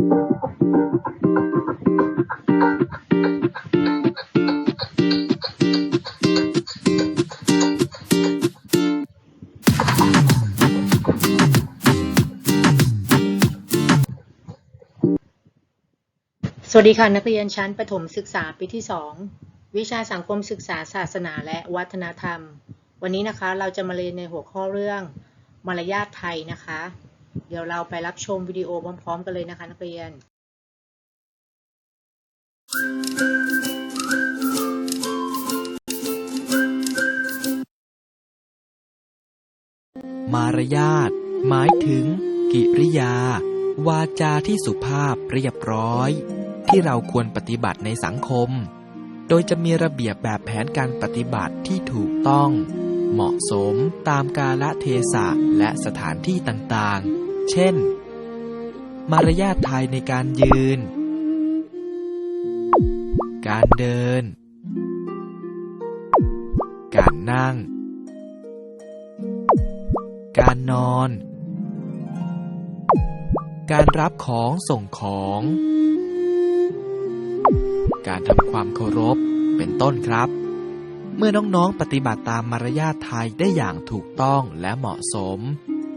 สวัสดีค่ะ นักเรียนชั้นประถมศึกษาปีที่ 2 วิชาสังคมศึกษาศาสนาและวัฒนธรรม วันนี้นะคะเราจะมาเรียนในหัวข้อเรื่องมารยาทไทยนะคะ เดี๋ยวเราไปรับชมวิดีโอพร้อม ๆ กันเลยนะคะนักเรียน มารยาทหมายถึง กิริยา วาจาที่สุภาพเรียบร้อย ที่เราควรปฏิบัติในสังคม โดยจะมีระเบียบแบบแผนการปฏิบัติที่ถูกต้องเหมาะสมตามกาลเทศะและสถานที่ต่างๆ เช่น มารยาทไทยในการยืน การเดิน การนั่ง การนอน การรับของส่งของ การทำความเคารพเป็นต้นครับ เมื่อน้องๆปฏิบัติตามมารยาทไทยได้อย่างถูกต้องและเหมาะสม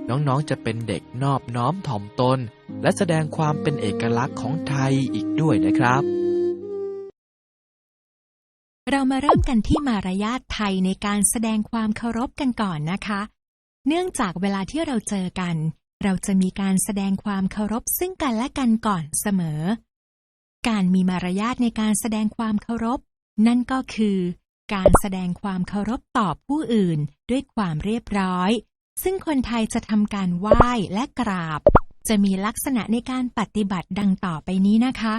น้องๆจะเป็นเด็กนอบน้อมถ่อมตน และแสดงความเป็นเอกลักษณ์ของไทยอีกด้วยนะครับ เรามาเริ่มกันที่มารยาทไทยในการแสดงความเคารพกันก่อนนะคะ เนื่องจากเวลาที่เราเจอกัน เราจะมีการแสดงความเคารพซึ่งกันและกันก่อนเสมอ การมีมารยาทในการแสดงความเคารพ นั่นก็คือ การแสดงความเคารพต่อผู้อื่นด้วยความเรียบร้อย ซึ่งคนไทยจะทำการไหว้และกราบ จะมีลักษณะในการปฏิบัติดังต่อไปนี้นะคะ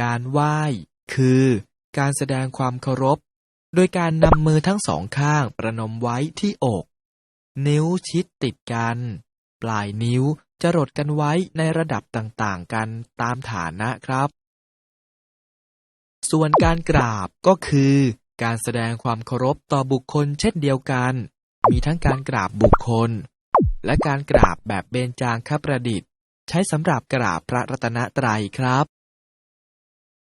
การไหว้ คือ การแสดงความเคารพ โดยการนำมือทั้งสองข้างประนมไว้ที่อก นิ้วชิดติดกัน ปลายนิ้วจะรดกันไว้ในระดับต่างๆ กันตามฐานะครับ ส่วนการกราบก็คือ การแสดงความเคารพต่อบุคคลเช่นเดียวกัน มีทั้งการกราบบุคคล และการกราบแบบเบญจางคประดิษฐ์ ใช้สำหรับกราบพระรัตนตรัยครับ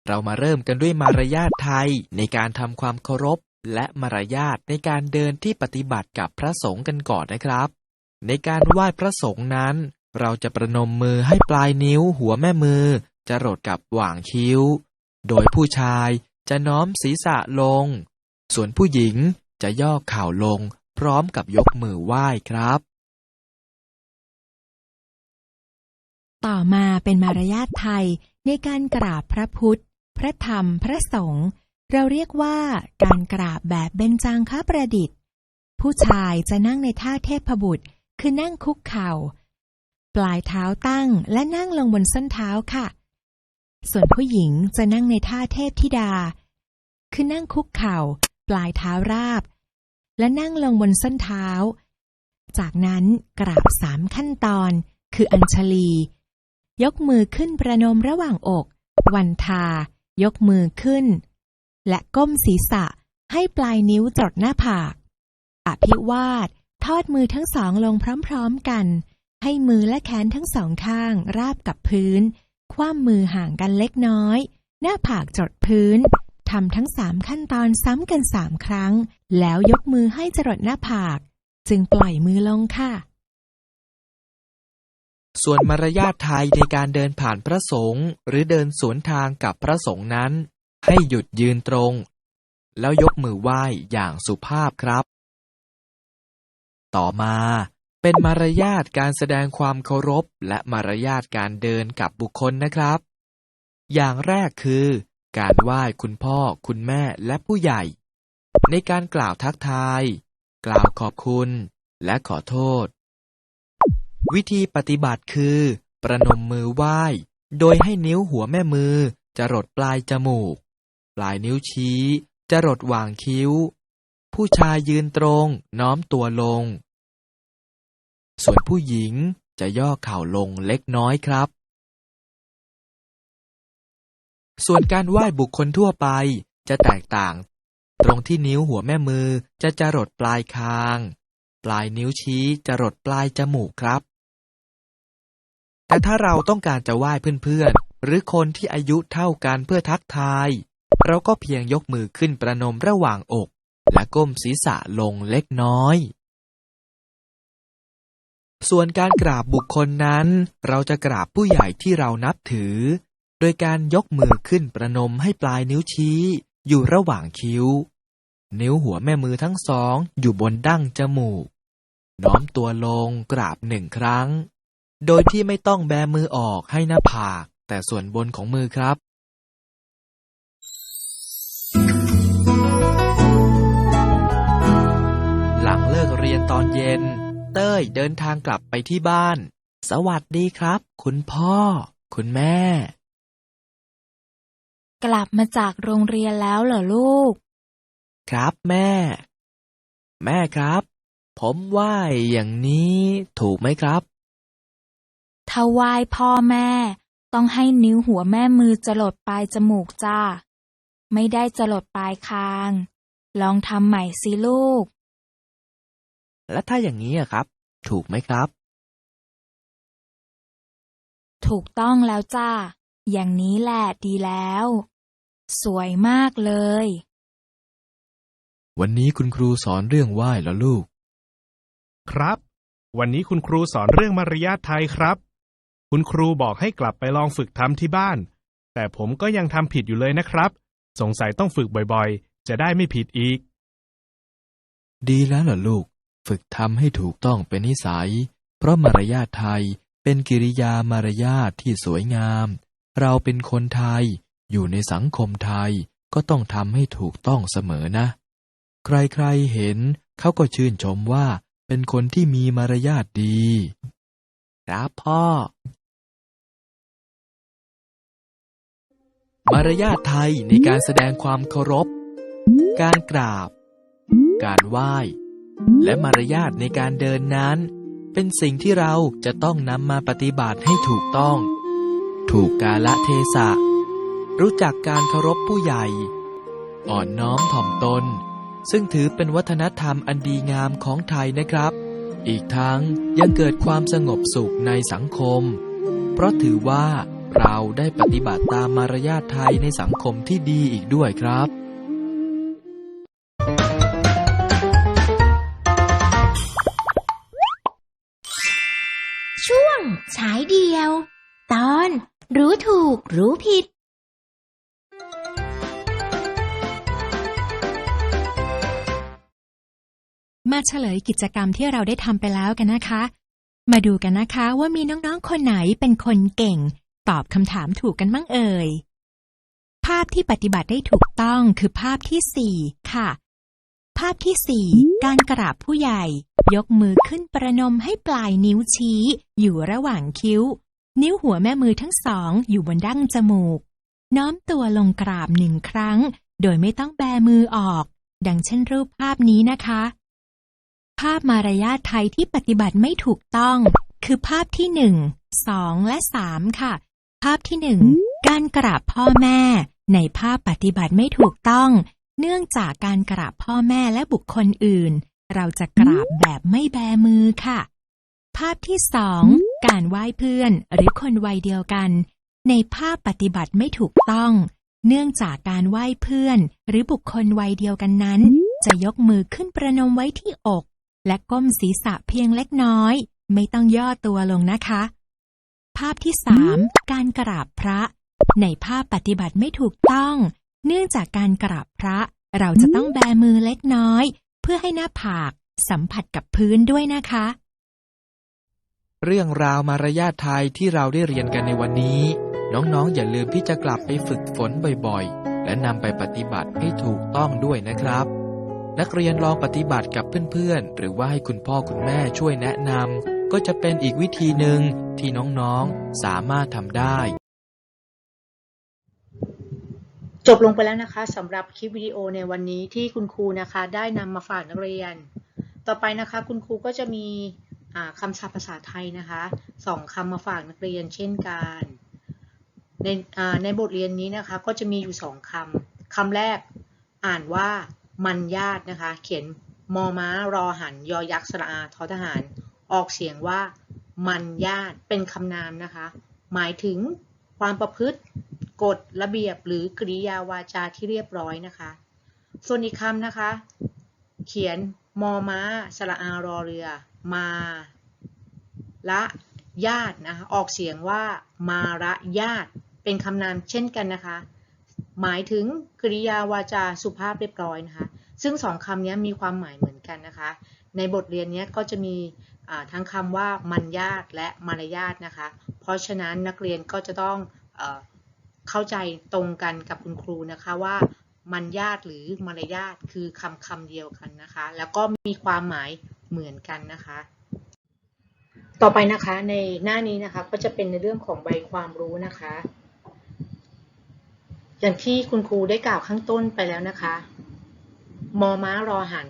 เรามาเริ่มกันด้วยมารยาทไทยในการทำความเคารพ และมารยาทในการเดินที่ปฏิบัติกับพระสงฆ์กันก่อนนะครับ ในการไหว้พระสงฆ์นั้น เราจะประนมมือให้ปลายนิ้วหัวแม่มือจะรดกับหว่างคิ้ว โดยผู้ชายจะน้อมศีรษะลง ส่วนผู้หญิงจะย่อเข่าลง พร้อมกับยกมือไหว้ครับ ต่อมาเป็นมารยาทไทยในการกราบพระพุทธ พระธรรม พระสงฆ์ เราเรียกว่าการกราบแบบเบญจางคประดิษฐ์ ผู้ชายจะนั่งในท่าเทพบุตร คือนั่งคุกเข่า ปลายเท้าตั้งและนั่งลงบนส้นเท้าค่ะ ส่วนผู้หญิงจะนั่งในท่าเทพธิดา คือนั่งคุกเข่า ปลายเท้าราบ และนั่งลงบนส้นเท้า จากนั้นกราบสามขั้นตอน คืออัญชลี ยกมือขึ้นประนมระหว่างอก วันทา ยกมือขึ้น และก้มศีรษะให้ปลายนิ้วจดหน้าผาก อภิวาท ทอดมือทั้งสองลงพร้อมๆกัน ให้มือและแขนทั้งสองข้าง ราบกับพื้น คว่ำมือห่างกันเล็กน้อย หน้าผากจดพื้น ทำทั้งสามขั้นตอนซ้ำกันสามครั้ง แล้วยกมือให้จรดหน้าผาก จึงปล่อยมือลงค่ะ ส่วนมารยาทไทยในการเดินผ่านพระสงฆ์หรือเดินสวนทางกับพระสงฆ์นั้น ให้หยุดยืนตรง แล้วยกมือไหว้อย่างสุภาพครับ ต่อมาเป็นมารยาทการแสดงความเคารพและมารยาทการเดินกับบุคคลนะครับ อย่างแรกคือ การไหว้คุณพ่อ คุณแม่และผู้ใหญ่ ในการกล่าวทักทาย กล่าวขอบคุณ และขอโทษ วิธีปฏิบัติคือ ประนมมือไหว้ โดยให้นิ้วหัวแม่มือจะรดปลายจมูก ปลายนิ้วชี้จะรดหว่างคิ้ว ผู้ชายยืนตรงน้อมตัวลง ส่วนผู้หญิงจะย่อเข่าลงเล็กน้อยครับ ส่วนการไหว้บุคคลทั่วไปจะแตกต่าง ตรงที่นิ้วหัวแม่มือจะจรดปลายคาง ปลายนิ้วชี้จรดปลายจมูกครับ แต่ถ้าเราต้องการจะไหว้เพื่อนๆ หรือคนที่อายุเท่ากันเพื่อทักทาย เราก็เพียงยกมือขึ้นประนมระหว่างอก และก้มศีรษะลงเล็กน้อยส่วนการกราบบุคคลนั้น เราจะกราบผู้ใหญ่ที่เรานับถือ โดยการยกมือขึ้นประนมให้ปลายนิ้วชี้ อยู่ระหว่างคิ้ว นิ้วหัวแม่มือทั้งสองอยู่บนดั้งจมูก น้อมตัวลงกราบหนึ่งครั้ง โดยที่ไม่ต้องแบมือออกให้หน้าผาก แต่ส่วนบนของมือครับหลังเลิกเรียนตอนเย็น เต้ยเดินทางกลับไปที่บ้าน สวัสดีครับ คุณพ่อ คุณแม่ กลับมาจากโรงเรียนแล้วเหรอลูก ครับแม่ แม่ครับ ผมไหว้อย่างนี้ถูกไหมครับถ้าไหว้พ่อแม่ ต้องให้นิ้วหัวแม่มือจรดปลายจมูกจ้า ไม่ได้จรดปลายคาง ลองทำใหม่สิลูก และถ้าอย่างนี้อะครับ ถูกไหมครับ ถูกต้องแล้วจ้า อย่างนี้แหละดีแล้ว สวยมากเลย วันนี้คุณครูสอนเรื่องไหว้แล้วลูก ครับ วันนี้คุณครูสอนเรื่องมารยาทไทยครับ คุณครูบอกให้กลับไปลองฝึกทำที่บ้าน แต่ผมก็ยังทำผิดอยู่เลยนะครับ สงสัยต้องฝึกบ่อยๆ จะได้ไม่ผิดอีก ดีแล้วล่ะลูก ฝึกทำให้ถูกต้องเป็นนิสัย เพราะมารยาทไทยเป็นกิริยามารยาทที่สวยงาม เราเป็นคนไทย อยู่ในสังคมไทยก็ต้องทำให้ถูกต้องเสมอนะ ใครๆเห็นเขาก็ชื่นชมว่าเป็นคนที่มีมารยาทดี ครับพ่อ มารยาทไทยในการแสดงความเคารพ การกราบ การไหว้ และมารยาทในการเดินนั้น เป็นสิ่งที่เราจะต้องนำมาปฏิบัติให้ถูกต้อง ถูกกาละเทศะ รู้จักการเคารพผู้ใหญ่ อ่อนน้อมถ่อมตน ซึ่งถือเป็นวัฒนธรรมอันดีงามของไทยนะครับ อีกทั้งยังเกิดความสงบสุขในสังคม เพราะถือว่าเราได้ปฏิบัติตามมารยาทไทยในสังคมที่ดีอีกด้วยครับช่วงฉายเดียว ตอน รู้ถูก รู้ผิด มาเฉลยกิจกรรมที่เราได้ทำไปแล้วกันนะคะ มาดูกันนะคะว่ามีน้องๆ คนไหนเป็นคนเก่ง ตอบคำถามถูกกันบ้างเอ่ย ภาพที่ปฏิบัติได้ถูกต้องคือภาพที่สี่ค่ะ ภาพที่สี่การกราบผู้ใหญ่ ยกมือขึ้นประนมให้ปลายนิ้วชี้ อยู่ระหว่างคิ้ว นิ้วหัวแม่มือทั้งสองอยู่บนดั้งจมูก น้อมตัวลงกราบหนึ่งครั้ง โดยไม่ต้องแบมือออก ดังเช่นรูปภาพนี้นะคะ ภาพมารยาทไทยที่ปฏิบัติไม่ถูกต้อง คือภาพที่หนึ่งสองและสามค่ะ ภาพที่หนึ่งการกราบพ่อแม่ ในภาพปฏิบัติไม่ถูกต้อง เนื่องจากการกราบพ่อแม่และบุคคลอื่น เราจะกราบแบบไม่แบมือค่ะ ภาพที่สองการไหว้เพื่อนหรือคนวัยเดียวกัน ในภาพปฏิบัติไม่ถูกต้อง เนื่องจากการไหว้เพื่อน หรือบุคคลวัยเดียวกันนั้น จะยกมือขึ้นประนมไว้ที่อก และก้มศีรษะเพียงเล็กน้อย ไม่ต้องย่อตัวลงนะคะ ภาพที่สามการกราบพระ ในภาพปฏิบัติไม่ถูกต้อง เนื่องจากการกราบพระ เราจะต้องแบมือเล็กน้อย เพื่อให้หน้าผากสัมผัสกับพื้นด้วยนะคะ เรื่องราวมารยาทไทยที่เราได้เรียนกันในวันนี้ น้องๆอย่าลืมที่จะกลับไปฝึกฝนบ่อยๆ และนำไปปฏิบัติให้ถูกต้องด้วยนะครับ นักเรียนลองปฏิบัติกับเพื่อนๆ หรือว่าให้คุณพ่อคุณแม่ช่วยแนะนำก็จะเป็นอีกวิธีหนึ่งที่น้องๆสามารถทำได้ จบลงไปแล้วนะคะสำหรับคลิปวิดีโอในวันนี้ที่คุณครูนะคะ ได้นำมาฝากนักเรียน ต่อไปนะคะ คุณครูก็จะมี คำศัพท์ภาษาไทยนะคะสองคำมาฝากนักเรียนเช่นกันในในบทเรียนนี้นะคะก็จะมีอยู่สองคำคำแรกอ่านว่ามันญาตินะคะ เขียนมอม้ารอหันยอยักษ์สระอาทอทหาร ออกเสียงว่ามันญาติเป็นคำนามนะคะ หมายถึงความประพฤติกฎระเบียบหรือกริยาวาจาที่เรียบร้อยนะคะ ส่วนอีกคำนะคะ เขียน มอม้า สระอารอเรือ มา ละญาตินะคะออกเสียงว่ามาระญาติเป็นคำนามเช่นกันนะคะ หมายถึงกริยาวาจาสุภาพเรียบร้อยนะคะ ซึ่งสองคำนี้มีความหมายเหมือนกันนะคะ ในบทเรียนนี้ก็จะมีทั้งคำว่ามันญาตและมารยาทนะคะ เพราะฉะนั้นนักเรียนก็จะต้องอเข้าใจตรงกันกับคุณครูนะคะว่า มันญาติหรือมารยาทคือคำคำเดียวกันนะคะ แล้วก็มีความหมายเหมือนกันนะคะ ต่อไปนะคะในหน้านี้นะคะก็จะเป็นในเรื่องของใบความรู้นะคะ อย่างที่คุณครูได้กล่าวข้างต้นไปแล้วนะคะ มอม้ารอหัน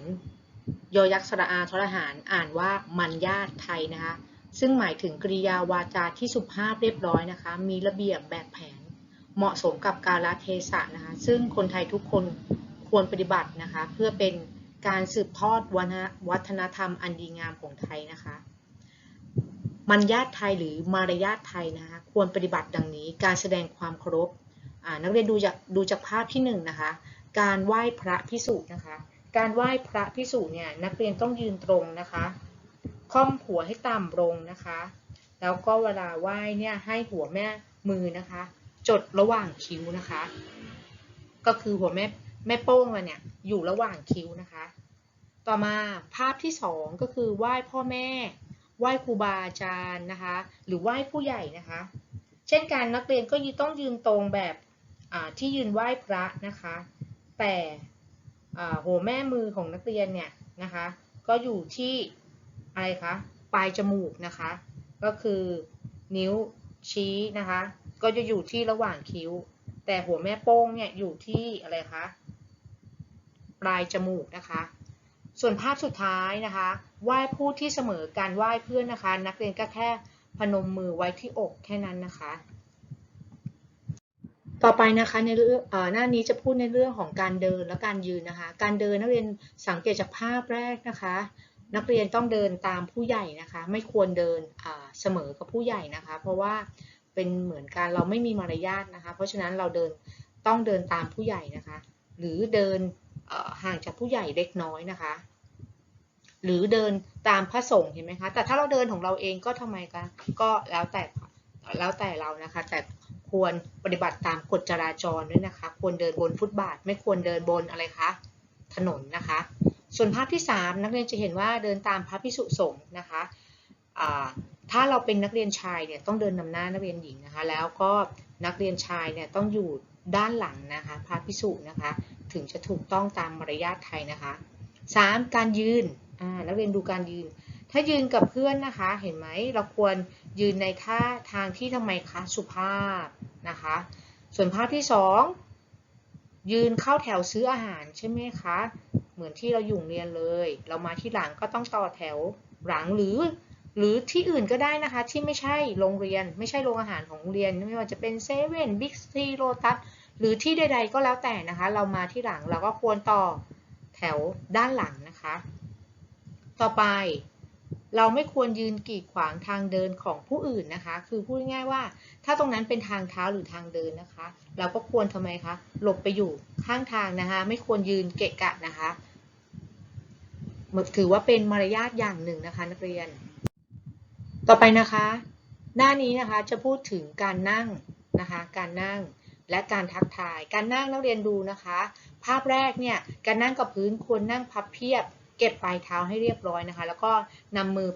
ยอยักษ์สระอาทรหารอ่านว่ามันญาติไทยนะคะ ซึ่งหมายถึงกริยาวาจาที่สุภาพเรียบร้อยนะคะ มีระเบียบแบบแผน เหมาะสมกับกาลเทศะนะคะ ซึ่งคนไทยทุกคนควรปฏิบัตินะคะ เพื่อเป็นการสืบทอดวัฒนธรรมอันดีงามของไทยนะคะ มันญาตไทยหรือมารยาทไทยนะคะ ควรปฏิบัติดังนี้ การแสดงความเคารพนักเรียนดูจากดูจากภาพที่หนึ่งนะคะ การไหว้พระพิสุนะคะ การไหว้พระพิสุเนี่ยนักเรียนต้องยืนตรงนะคะค่อมหัวให้ต่ำลงนะคะ แล้วก็เวลาไหว้เนี่ยให้หัวแม่มือนะคะ จดระหว่างคิ้วนะคะ ก็คือหัวแม่แม่โป้งเราเนี่ยอยู่ระหว่างคิ้วนะคะ ต่อมาภาพที่สองก็คือไหว้พ่อแม่ ไหว้ครูบาอาจารย์นะคะ หรือไหว้ผู้ใหญ่นะคะ เช่นกันนักเรียนก็ยืนต้องยืนตรงแบบที่ยืนไหว้พระนะคะ แต่หัวแม่มือของนักเรียนเนี่ยนะคะ ก็อยู่ที่อะไรคะปลายจมูกนะคะ ก็คือนิ้วชี้นะคะ ก็จะอยู่ที่ระหว่างคิ้ว แต่หัวแม่โป้งเนี่ยอยู่ที่อะไรคะปลายจมูกนะคะ ส่วนภาพสุดท้ายนะคะไหว้ผู้ที่เสมอการไหว้เพื่อนนะคะ นักเรียนก็แค่พนมมือไว้ที่อกแค่นั้นนะคะ ต่อไปนะคะในเรื่องหน้านี้จะพูดในเรื่องของการเดินและการยืนนะคะ การเดินนักเรียนสังเกตจากภาพแรกนะคะ นักเรียนต้องเดินตามผู้ใหญ่นะคะ ไม่ควรเดินเสมอกับผู้ใหญ่นะคะ เพราะว่า เป็นเหมือนการเราไม่มีมารยาทนะคะ เพราะฉะนั้นเราเดินต้องเดินตามผู้ใหญ่นะคะ หรือเดินห่างจากผู้ใหญ่เล็กน้อยนะคะ หรือเดินตามพระสงฆ์เห็นไหมคะ แต่ถ้าเราเดินของเราเองก็ทำไมคะก็แล้วแต่แล้วแต่เรานะคะ แต่ควรปฏิบัติตามกฎจราจรด้วยนะคะ ควรเดินบนฟุตบาท ไม่ควรเดินบนอะไรคะถนนนะคะ ส่วนภาพที่ 3 นักเรียนจะเห็นว่าเดินตามพระพิสุสงฆ์นะคะ ถ้าเราเป็นนักเรียนชายเนี่ยต้องเดินนำหน้านักเรียนหญิงนะคะ แล้วก็นักเรียนชายเนี่ยต้องอยู่ด้านหลังนะคะพระพิสุนะคะ ถึงจะถูกต้องตามมารยาทไทยนะคะ 3. การยืนนักเรียนดูการยืน ถ้ายืนกับเพื่อนนะคะ เห็นไหมเราควรยืนในท่าทางที่ทำไมคะสุภาพนะคะ ส่วนภาพที่ 2 ยืนเข้าแถวซื้ออาหารใช่ไหมคะ เหมือนที่เราอยู่เรียนเลย เรามาที่หลังก็ต้องต่อแถวหลังหรือ หรือที่อื่นก็ได้นะคะ ที่ไม่ใช่โรงเรียน ไม่ใช่โรงอาหารของโรงเรียน ไม่ว่าจะเป็นเซเว่นบิ๊กซีโรตัสหรือที่ใด ๆ ก็แล้วแต่นะคะ เรามาที่หลังเราก็ควรต่อแถวด้านหลังนะคะ ต่อไปเราไม่ควรยืนกีดขวางทางเดินของผู้อื่นนะคะ คือพูดง่ายๆว่า ถ้าตรงนั้นเป็นทางเท้าหรือทางเดินนะคะ เราก็ควรทำไมคะหลบไปอยู่ข้างทางนะคะ ไม่ควรยืนเกะกะนะคะถือว่าเป็นมารยาทอย่างหนึ่งนะคะ นักเรียน ต่อไปนะคะ หน้านี้นะคะจะพูดถึงการนั่งนะคะ การนั่งและการทักทาย การนั่งนักเรียนดูนะคะ ภาพแรกเนี่ยการนั่งกับพื้นควรนั่งพับเพียบ เก็บปลายเท้าให้เรียบร้อยนะคะ แล้วก็นำมือ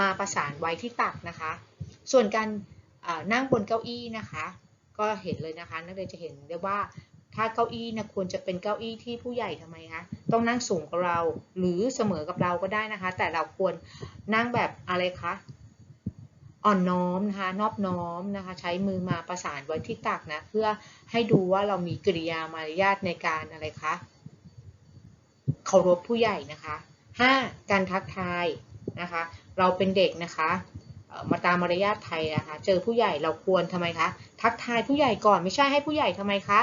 มาประสานไว้ที่ตักนะคะ ส่วนการนั่งบนเก้าอี้นะคะ ก็เห็นเลยนะคะ นักเรียนจะเห็นได้ว่าถ้าเก้าอี้นะควรจะเป็นเก้าอี้ที่ผู้ใหญ่ทำไมคะต้องนั่งสูงกว่าเราหรือเสมอกับเราก็ได้นะคะ แต่เราควรนั่งแบบอะไรคะ อ่อนน้อมนะคะนอบน้อมนะคะใช้มือมาประสานไว้ที่ตักนะเพื่อให้ดูว่าเรามีกริยามารยาทในการอะไรคะเคารพผู้ใหญ่นะคะ 5. การทักทายนะคะ เราเป็นเด็กนะคะมาตามมารยาทไทยนะคะเจอผู้ใหญ่เราควรทำไมคะทักทายผู้ใหญ่ก่อนไม่ใช่ให้ผู้ใหญ่ทำไมคะ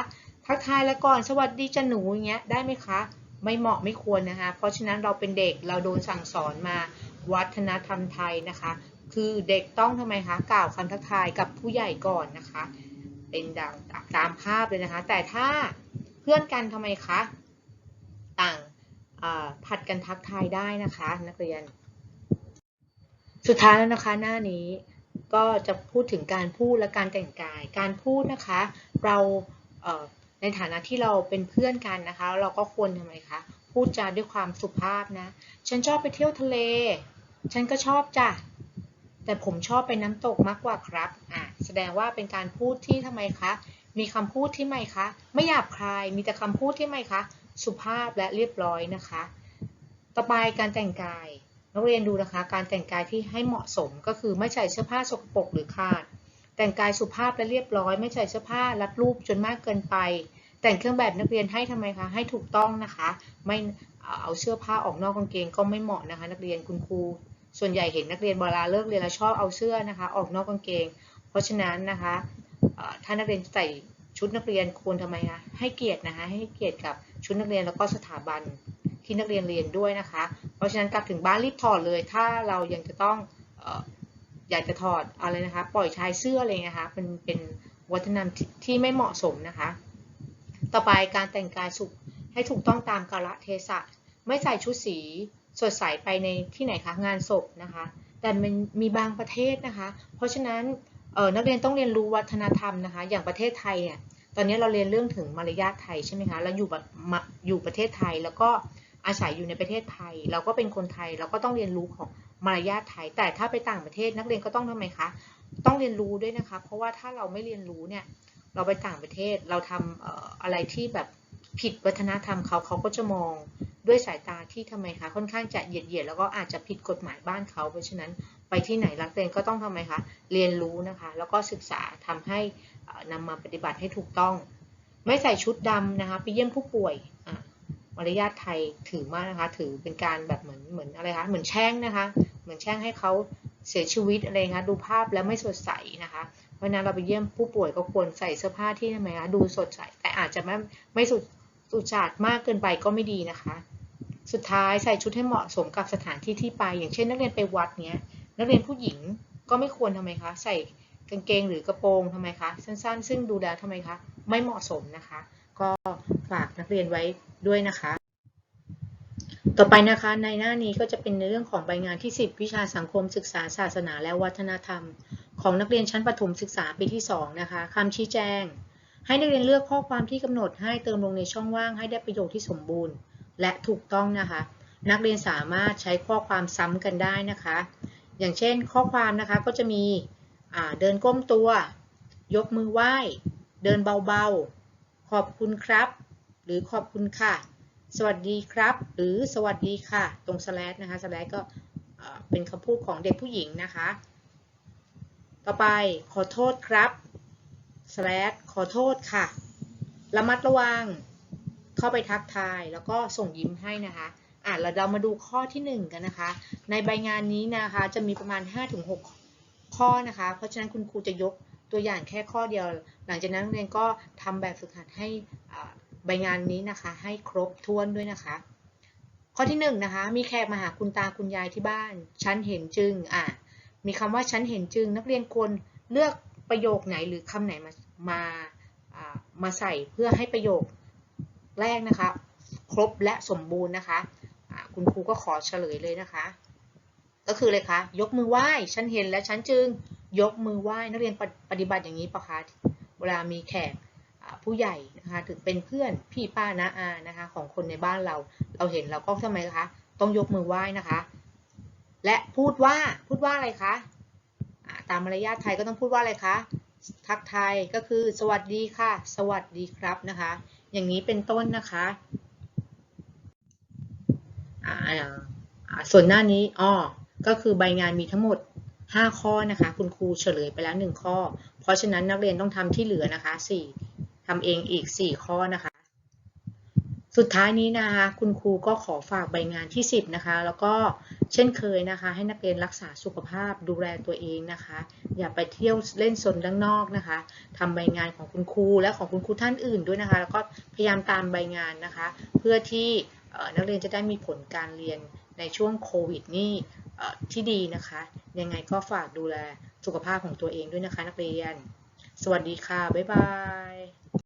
ทักทายแล้วก่อนสวัสดีจ้าหนูอย่างเงี้ยได้ไหมคะไม่เหมาะไม่ควรนะคะ เพราะฉะนั้นเราเป็นเด็กเราโดนสั่งสอนมาวัฒนธรรมไทยนะคะ คือเด็กต้องทำไมคะกล่าวคำทักทายกับผู้ใหญ่ก่อนนะคะ เป็นดังตามภาพเลยนะคะ แต่ถ้าเพื่อนกันทำไมคะต่างอ่าผัดกันทักทายได้นะคะ นักเรียน สุดท้ายแล้วนะคะหน้านี้ก็จะพูดถึงการพูดและการแต่งกาย การพูดนะคะ เราเในฐานะที่เราเป็นเพื่อนกันนะคะ เราก็ควรทำไมคะพูดจาด้วยความสุภาพนะ ฉันชอบไปเที่ยวทะเล ฉันก็ชอบจ้ะ แต่ผมชอบไปน้ำตกมากกว่าครับอะแสดงว่าเป็นการพูดที่ทำไมคะ มีคำพูดที่ไม่คะ ไม่หยาบคาย มีแต่คำพูดที่ไม่คะ สุภาพและเรียบร้อยนะคะ ต่อไปการแต่งกาย นักเรียนดูนะคะ การแต่งกายที่ให้เหมาะสมก็คือไม่ใส่เสื้อผ้าสกปรกหรือขาด แต่งกายสุภาพและเรียบร้อย ไม่ใส่เสื้อผ้ารัดรูปจนมากเกินไป แต่งเครื่องแบบนักเรียนให้ทำไมคะ ให้ถูกต้องนะคะ ไม่เอาเสื้อผ้าออกนอกกางเกงก็ไม่เหมาะนะคะ นักเรียนคุณครู ส่วนใหญ่เห็นนักเรียนเวลาเลิกเรียนแล้วชอบเอาเสื้อนะคะ ออกนอกกางเกง เพราะฉะนั้นนะคะถ้านักเรียนใส่ชุดนักเรียนควรทำไมคะให้เกียรตินะคะให้เกียรติกับชุดนักเรียนแล้วก็สถาบันที่นักเรียนเรียนด้วยนะคะ เพราะฉะนั้นกลับถึงบ้านรีบถอดเลย ถ้าเรายังจะต้องอยากจะถอดอะไรนะคะ ปล่อยชายเสื้ออะไรนะคะเป็นเป็นวัฒนธรรมที่ที่ไม่เหมาะสมนะคะ ต่อไปการแต่งกายสุขให้ถูกต้องตามกาลเทศะ ไม่ใส่ชุดสี สดใสไปในที่ไหนคะงานศพนะคะ แต่มันมีบางประเทศนะคะ เพราะฉะนั้นนักเรียนต้องเรียนรู้วัฒนธรรมนะคะ อย่างประเทศไทยเนี่ยตอนนี้เราเรียนเรื่องถึงมารยาทไทยใช่ไหมคะเราอยู่แบบมาอยู่ประเทศไทยแล้วก็อาศัยอยู่ในประเทศไทย เราก็เป็นคนไทยเราก็ต้องเรียนรู้ของมารยาทไทย แต่ถ้าไปต่างประเทศนักเรียนก็ต้องทำไมคะต้องเรียนรู้ด้วยนะคะ เพราะว่าถ้าเราไม่เรียนรู้เนี่ยเราไปต่างประเทศเราทำอะไรที่แบบ ผิดวัฒนธรรมเขาเขาก็จะมองด้วยสายตาที่ทำไมคะค่อนข้างจะเหยียดเหยียดแล้วก็อาจจะผิดกฎหมายบ้านเขา เพราะฉะนั้นไปที่ไหนรักเรียนก็ต้องทำไมคะเรียนรู้นะคะ แล้วก็ศึกษาทำให้เอ่อนำมาปฏิบัติให้ถูกต้อง ไม่ใส่ชุดดำนะคะไปเยี่ยมผู้ป่วยมารยาทไทยถือมากนะคะ ถือเป็นการแบบเหมือนเหมือนอะไรคะเหมือนแช่งนะคะ เหมือนแช่งให้เขาเสียชีวิตอะไรคะดูภาพแล้วไม่สดใสนะคะเพราะฉะนั้นเราไปเยี่ยมผู้ป่วยก็ควรใส่เสื้อผ้าที่ทำไมคะดูสดใสแต่อาจจะไม่ไม่สุด สุดฉาดมากเกินไปก็ไม่ดีนะคะ สุดท้ายใส่ชุดให้เหมาะสมกับสถานที่ที่ไป อย่างเช่น นักเรียนไปวัดเนี้ย นักเรียนผู้หญิงก็ไม่ควรทำไมคะ ใส่กางเกงหรือกระโปรงทำไมคะ สั้นๆ ซึ่งดูแล้วทำไมคะ ไม่เหมาะสมนะคะ ก็ฝากนักเรียนไว้ด้วยนะคะ ต่อไปนะคะในหน้านี้ก็จะเป็นในเรื่องของใบงานที่ 10 วิชาสังคมศึกษาศาสนาและวัฒนธรรม ของนักเรียนชั้นประถมศึกษาปีที่ 2 นะคะคำชี้แจง ให้นักเรียนเลือกข้อความที่กำหนดให้เติมลงในช่องว่างให้ได้ประโยคที่สมบูรณ์ และถูกต้องนะคะ นักเรียนสามารถใช้ข้อความซ้ำกันได้นะคะ อย่างเช่น ข้อความนะคะก็จะมีเดินก้มตัว ยกมือไหว้ เดินเบาๆ ขอบคุณครับ หรือขอบคุณค่ะ สวัสดีครับ หรือสวัสดีค่ะ ตรงสแลชนะคะสแลชก็เอ่อเป็นคำพูดของเด็กผู้หญิงนะคะ ต่อไปขอโทษครับ สแลชขอโทษค่ะ ระมัดระวัง เข้าไปทักทาย แล้วก็ส่งยิ้มให้นะคะ อะเราเรามาดูข้อที่หนึ่งกันนะคะ ในใบงานนี้นะคะจะมีประมาณ 5-6 ข้อนะคะ เพราะฉะนั้นคุณครูจะยกตัวอย่างแค่ข้อเดียว หลังจากนั้นนักเรียนก็ทำแบบฝึกหัดให้ใบงานนี้นะคะ ให้ครบถ้วนด้วยนะคะ ข้อที่หนึ่งนะคะ มีแขกมาหาคุณตาคุณยายที่บ้าน ฉันเห็นจึง อะ มีคำว่าฉันเห็นจึง นักเรียนควรเลือก ประโยคไหนหรือคำไหนมามามาใส่เพื่อให้ประโยคแรกนะคะ ครบและสมบูรณ์นะคะคุณครูก็ขอเฉลยเลยนะคะ ก็คือเลยคะยกมือไหว้ฉันเห็นและฉันจึงยกมือไหว้นักเรียนปฏิปฏิบัติอย่างนี้ปะคะเวลามีแขกผู้ใหญ่นะคะถึงเป็นเพื่อนพี่ป้าน้าอานะคะของคนในบ้านเรา เราเห็นเราก็ทำไมคะต้องยกมือไหว้นะคะ และพูดว่าพูดว่าอะไรคะ ตามมารยาทไทยก็ต้องพูดว่าอะไรคะ ทักทายก็คือสวัสดีค่ะ สวัสดีครับนะคะ อย่างนี้เป็นต้นนะคะอ่าส่วนหน้านี้อ้อก็คือใบงานมีทั้งหมด 5 ข้อนะคะ คุณครูเฉลยไปแล้ว 1 ข้อ เพราะฉะนั้นนักเรียนต้องทำที่เหลือนะคะ4ทำเองอีก 4 ข้อนะคะ สุดท้ายนี้นะคะ คุณครูก็ขอฝากใบงานที่ 10 นะคะ แล้วก็เช่นเคยนะคะ ให้นักเรียนรักษาสุขภาพดูแลตัวเองนะคะ อย่าไปเที่ยวเล่นสนด้านนอกนะคะทำใบงานของคุณครูและของคุณครูท่านอื่นด้วยนะคะ แล้วก็พยายามตามใบงานนะคะ เพื่อที่นักเรียนจะได้มีผลการเรียนในช่วงโควิดนี่ที่ดีนะคะ ยังไงก็ฝากดูแลสุขภาพของตัวเองด้วยนะคะ นักเรียน สวัสดีค่ะ บ๊ายบาย